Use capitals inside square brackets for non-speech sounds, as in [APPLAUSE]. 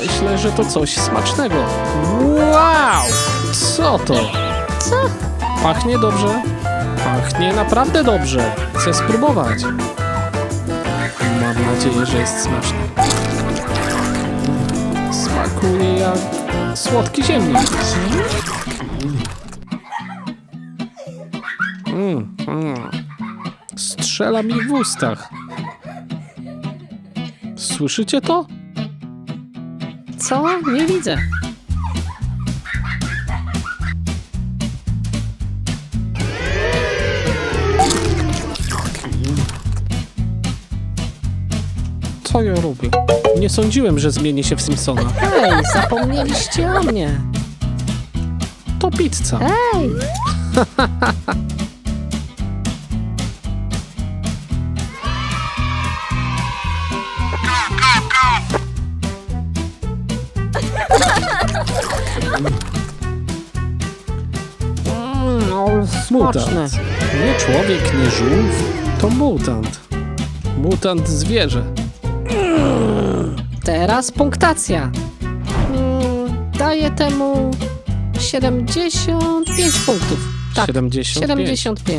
Myślę, że to coś smacznego. Wow! Co to? Co? Pachnie dobrze. Pachnie naprawdę dobrze. Chcę spróbować. Mam nadzieję, że jest smaczne. Smakuje jak słodki ziemnik. Mm, mm. Strzela mi w ustach. Słyszycie to? Co? Nie widzę. Co ja robię? Nie sądziłem, że zmieni się w Simpsona. Hej, zapomnieliście o mnie. To pizza. Ej! [LAUGHS] Ale Smaczne. Mutant. Nie człowiek, nie żółw. To mutant. Mutant zwierzę. Teraz punktacja. Mm, Daję temu 75 punktów. Tak, 75. 75.